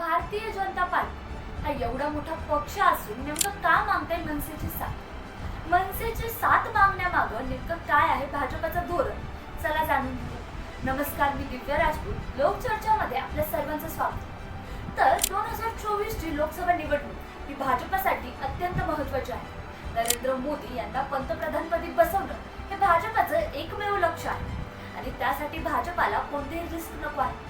Bharatiya Janata party हा एवढा मोठा पक्ष असून नेमकं का मागताय मनसेची साथ? मनसेची सात मागण्यामागं नेमकं काय आहे भाजपचं धोरण? चला जाणून घेऊ नमस्कार मी दिव्या राजपूत. लोकचर्चामध्ये आपल्या सर्वांचं स्वागत. तर दोन हजार चोवीस ची लोकसभा निवडणूक ही भाजपासाठी अत्यंत महत्वाची आहे. नरेंद्र मोदी यांना पंतप्रधानपदी बसवणं हे भाजपाचं एकमेव लक्ष आहे. आणि त्यासाठी भाजपाला कोणतेही रिस्क नको आहे.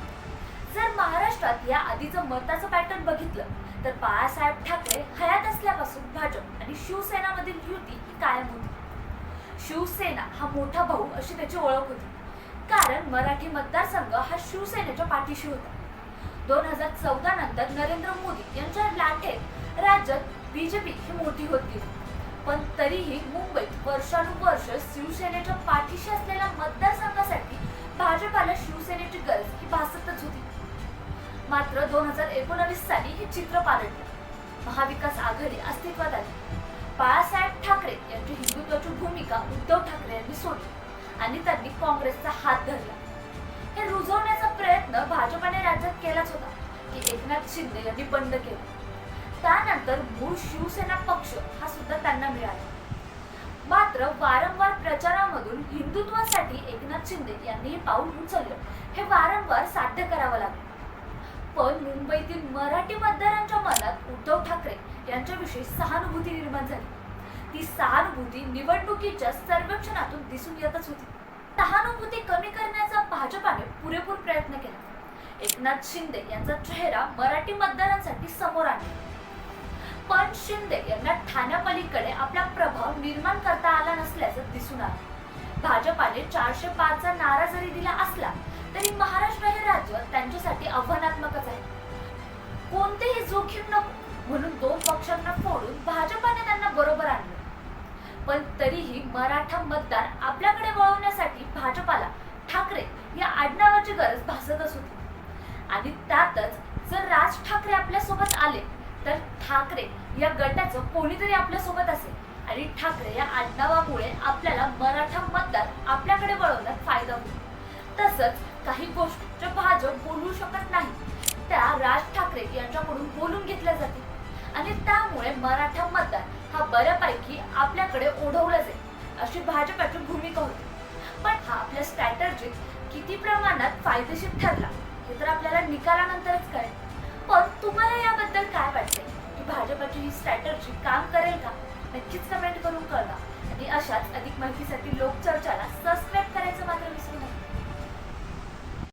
जर महाराष्ट्रात या आधीचं मताचं पॅटर्न बघितलं तर बाळासाहेब ठाकरे हयात असल्यापासून भाजप आणि शिवसेनामधील युती ही कायम होती. शिवसेना हा मोठा भाऊ अशी त्याची ओळख होती. कारण मराठी मतदारसंघ हा शिवसेनेच्या पाठीशी होता. दोन हजार चौदा नंतर नरेंद्र मोदी यांच्या लाटेत राज्यात बीजेपी ही मोठी होती. पण तरीही मुंबईत वर्षानुवर्ष शिवसेनेच्या पाठीशी असलेल्या मतदारसंघासाठी हजार एकोणावीस साली हे चित्र पालटले. महाविकास आघाडी अस्तित्वात आली. बाळासाहेब ठाकरे यांची हिंदुत्वाची भूमिका उद्धव ठाकरे यांनी सोडली आणि त्यांनी काँग्रेसचा हात धरला. हे रुजवण्याचा प्रयत्न भाजपाने राज्यात केलाच होता की एकनाथ शिंदे यांनी बंद केला. त्यानंतर मूळ शिवसेना पक्ष हा सुद्धा त्यांना मिळाला. मात्र वारंवार प्रचारामधून हिंदुत्वासाठी एकनाथ शिंदे यांनी हे पाऊल उचललं. हे वारंवार साध्य करावं लागलं. पण मुंबईतील मराठी मतदारांच्या मनात उद्धव ठाकरे यांच्याविषयी सहानुभूती निर्माण झाली. ती सहानुभूती निवडणुकीच्या सर्वेक्षणातून दिसून येतच होती. सहानुभूती कमी करण्याचा भाजपाने पुरेपूर प्रयत्न केला. एकनाथ शिंदे यांचा चेहरा मराठी मतदारांसाठी समोर आणला पण शिंदे यांना ठाण्यापलीकडे आपला प्रभाव निर्माण करता आला नसल्याचं दिसून आलं. भाजपाने चारशे पाचचा नारा जरी दिला असला जोखीम नको म्हणून दोन पक्षांना फोडून भाजपाने त्यांना बरोबर आणलं. पण तरीही मराठा मतदार आपल्याकडे वळवण्यासाठी भाजपाला ठाकरे या आडनावाची गरज भासतच होती आणि त्यातच जर राज ठाकरे आपल्यासोबत आले तर ठाकरे या गटाचं कोणीतरी आपल्यासोबत असेल. आणि ठाकरे या आडनावामुळे आपल्याला मराठा मतदार आपल्या ठाकरे बोलून घेतल्या जातील. आणि त्यामुळे मराठा मतदार हा बऱ्यापैकी आपल्याकडे ओढवला जाईल अशी भाजपाची भूमिका होती. पण हा आपल्या स्ट्रॅटर्जीत किती प्रमाणात फायदेशीर ठरला हे तर आपल्याला निकालानंतरच कळेल. पण तुम्हाला याबद्दल काय वाटते की भाजपाची ही स्ट्रॅटर्जी काम करेल का? नक्कीच कमेंट करून कळवा. आणि अशाच अधिक माहितीसाठी लोकचर्चाला सबस्क्राईब